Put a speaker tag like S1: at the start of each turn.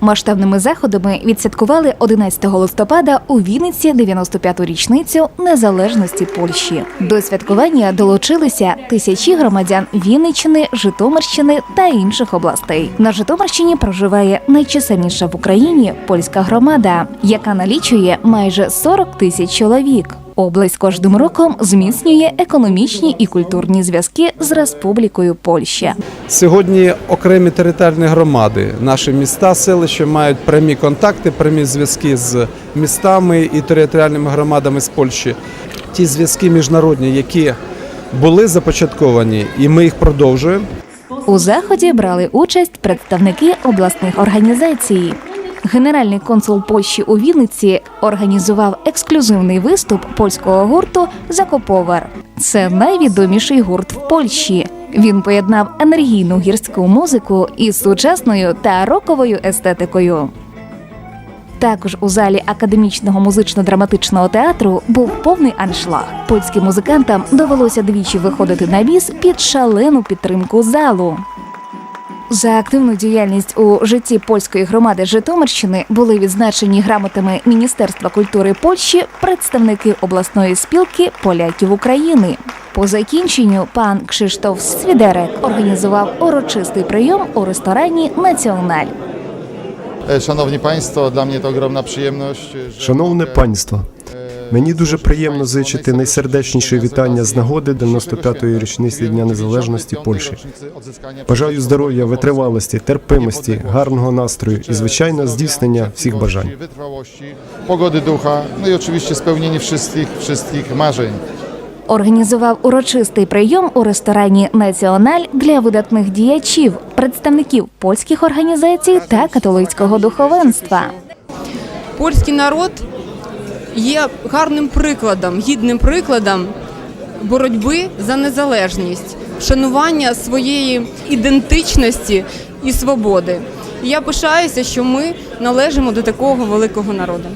S1: Масштабними заходами відсвяткували 11 листопада у Вінниці 95-ту річницю незалежності Польщі. До святкування долучилися тисячі громадян Вінниччини, Житомирщини та інших областей. На Житомирщині проживає найчисельніша в Україні польська громада, яка налічує майже 40 тисяч чоловік. Область кожним роком зміцнює економічні і культурні зв'язки з Республікою Польща.
S2: Сьогодні окремі територіальні громади, наші міста, селища мають прямі контакти, прямі зв'язки з містами і територіальними громадами з Польщі. Ті зв'язки міжнародні, які були започатковані, і ми їх продовжуємо.
S1: У заході брали участь представники обласних організацій. Генеральний консул Польщі у Вінниці організував ексклюзивний виступ польського гурту Закоповар. Це найвідоміший гурт в Польщі. Він поєднав енергійну гірську музику із сучасною та роковою естетикою. Також у залі академічного музично-драматичного театру був повний аншлаг. Польським музикантам довелося двічі виходити на біс під шалену підтримку залу. За активну діяльність у житті польської громади Житомирщини були відзначені грамотами Міністерства культури Польщі представники обласної спілки поляків України. По закінченню пан Кшиштоф Свідерек організував урочистий прийом у ресторані Національ.
S3: Szanowni Państwo, dla mnie to ogromna przyjemność. że
S4: Шановне панство, мені дуже приємно зичити найсердечніші вітання з нагоди 95-ї річниці Дня Незалежності Польщі. Бажаю здоров'я, витривалості, терпимості, гарного настрою і, звичайно, здійснення всіх бажань.
S3: Pogody ducha, no i oczywiście spełnienie wszystkich, wszystkich marzeń.
S1: Організував урочистий прийом у ресторані Національ для видатних діячів, представників польських організацій та католицького духовенства.
S5: польський народ є гарним прикладом, гідним прикладом боротьби за незалежність, вшанування своєї ідентичності і свободи. І я пишаюся, що ми належимо до такого великого народу.